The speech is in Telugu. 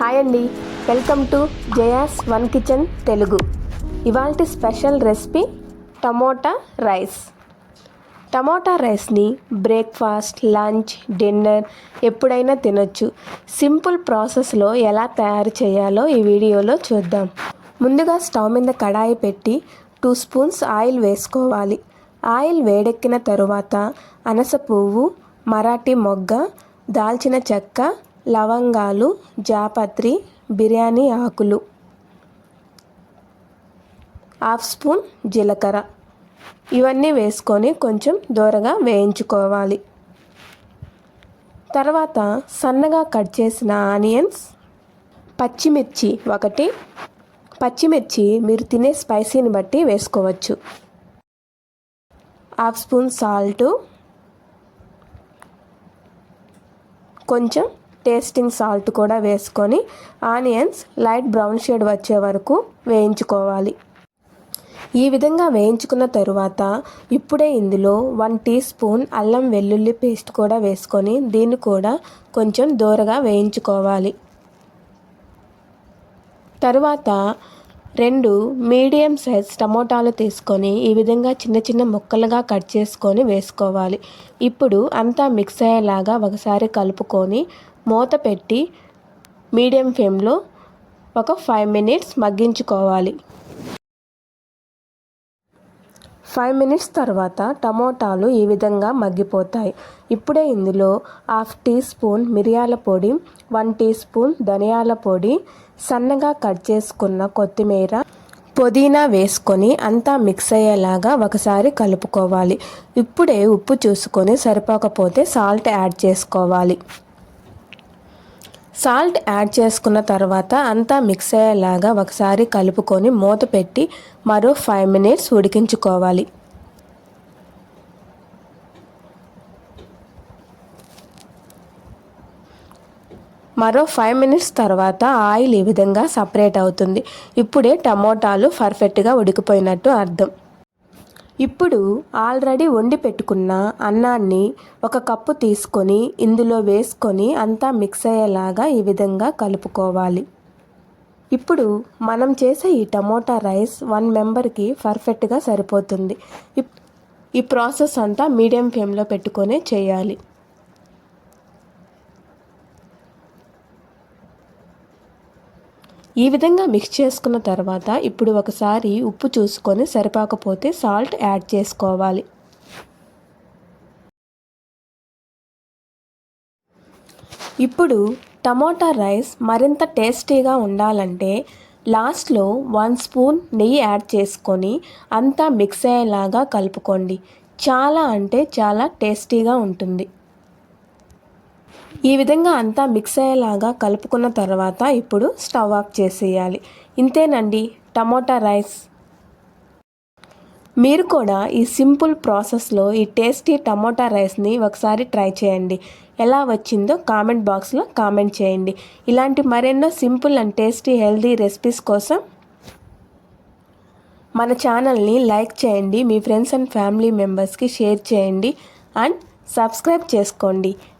హాయ్ అండి. Welcome to Jaya's one kitchen Telugu. ఇవాళ special recipe tomato rice. Tomato రైస్ని బ్రేక్ఫాస్ట్ లంచ్ డిన్నర్ ఎప్పుడైనా తినొచ్చు. సింపుల్ ప్రాసెస్లో ఎలా తయారు చేయాలో ఈ వీడియోలో చూద్దాం. ముందుగా స్టవ్ మీద కడాయి పెట్టి టూ స్పూన్స్ ఆయిల్ వేసుకోవాలి. ఆయిల్ వేడెక్కిన తరువాత అనస పువ్వు మరాఠీ మొగ్గ దాల్చిన చెక్క లవంగాలు జాపత్రి బిర్యానీ ఆకులు. హాఫ్ స్పూన్ జీలకర్ర. ఇవన్నీ వేసుకొని కొంచెం దూరగా వేయించుకోవాలి. తర్వాత సన్నగా కట్ చేసిన ఆనియన్స్ పచ్చిమిర్చి ఒకటి. పచ్చిమిర్చి మీరు తినే స్పైసీని బట్టి వేసుకోవచ్చు. Half spoon salt. కొంచెం టేస్టింగ్ సాల్ట్ కూడా వేసుకొని ఆనియన్స్ లైట్ బ్రౌన్ షేడ్ వచ్చే వరకు వేయించుకోవాలి. ఈ విధంగా వేయించుకున్న తరువాత ఇప్పుడే ఇందులో వన్ టీ స్పూన్ అల్లం వెల్లుల్లి పేస్ట్ కూడా వేసుకొని దీన్ని కూడా కొంచెం దూరగా వేయించుకోవాలి. తరువాత రెండు మీడియం సైజ్ టమోటాలు తీసుకొని ఈ విధంగా చిన్న చిన్న ముక్కలుగా కట్ చేసుకొని వేసుకోవాలి. ఇప్పుడు అంతా మిక్స్ అయ్యేలాగా ఒకసారి కలుపుకొని మూత పెట్టి మీడియం ఫ్లేమ్లో ఒక ఫైవ్ మినిట్స్ మగ్గించుకోవాలి. ఫైవ్ మినిట్స్ తర్వాత టమోటాలు ఈ విధంగా మగ్గిపోతాయి. ఇప్పుడే ఇందులో హాఫ్ టీ స్పూన్ మిరియాల పొడి వన్ టీ స్పూన్ ధనియాల పొడి సన్నగా కట్ చేసుకున్న కొత్తిమీర పుదీనా వేసుకొని అంతా మిక్స్ అయ్యేలాగా ఒకసారి కలుపుకోవాలి. ఇప్పుడే ఉప్పు చూసుకొని సరిపోకపోతే సాల్ట్ యాడ్ చేసుకోవాలి. సాల్ట్ యాడ్ చేసుకున్న తర్వాత అంతా మిక్స్ అయ్యేలాగా ఒకసారి కలుపుకొని మూత పెట్టి మరో ఫైవ్ మినిట్స్ ఉడికించుకోవాలి. మరో ఫైవ్ మినిట్స్ తర్వాత ఆయిల్ ఈ విధంగా సపరేట్ అవుతుంది. ఇప్పుడే టమోటాలు పర్ఫెక్ట్గా ఉడికిపోయినట్టు అర్థం. ఇప్పుడు ఆల్రెడీ వండి పెట్టుకున్న అన్నాన్ని ఒక కప్పు తీసుకొని ఇందులో వేసుకొని అంతా మిక్స్ అయ్యేలాగా ఈ విధంగా కలుపుకోవాలి. ఇప్పుడు మనం చేసే ఈ టమోటా రైస్ వన్ మెంబర్కి పర్ఫెక్ట్గా సరిపోతుంది. ఈ ప్రాసెస్ అంతా మీడియం ఫ్లేమ్లో పెట్టుకొని చేయాలి. ఈ విధంగా మిక్స్ చేసుకున్న తర్వాత ఇప్పుడు ఒకసారి ఉప్పు చూసుకొని సరిపోకపోతే సాల్ట్ యాడ్ చేసుకోవాలి. ఇప్పుడు టమోటా రైస్ మరింత టేస్టీగా ఉండాలంటే లాస్ట్లో వన్ స్పూన్ నెయ్యి యాడ్ చేసుకొని అంతా మిక్స్ అయ్యేలాగా కలుపుకోండి. చాలా అంటే చాలా టేస్టీగా ఉంటుంది. ఈ విధంగా అంతా మిక్స్ అయ్యేలాగా కలుపుకున్న తర్వాత ఇప్పుడు స్టవ్ ఆఫ్ చేసేయాలి. ఇంతేనండి టమోటా రైస్. మీరు కూడా ఈ సింపుల్ ప్రాసెస్లో ఈ టేస్టీ టమోటా రైస్ని ఒకసారి ట్రై చేయండి. ఎలా వచ్చిందో కామెంట్ బాక్స్లో కామెంట్ చేయండి. ఇలాంటి మరెన్నో simple and tasty healthy recipes కోసం మన ఛానల్ని లైక్ చేయండి మీ ఫ్రెండ్స్ అండ్ ఫ్యామిలీ మెంబర్స్కి షేర్ చేయండి అండ్ సబ్స్క్రైబ్ చేసుకోండి.